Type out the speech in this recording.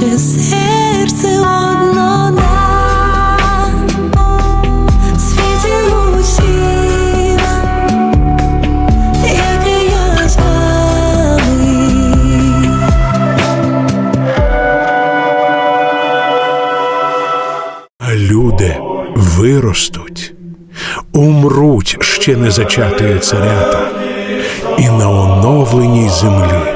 наче серце одно на світі усім, яке я з вами. А люди виростуть, умруть ще не зачатої царята, і на оновленій землі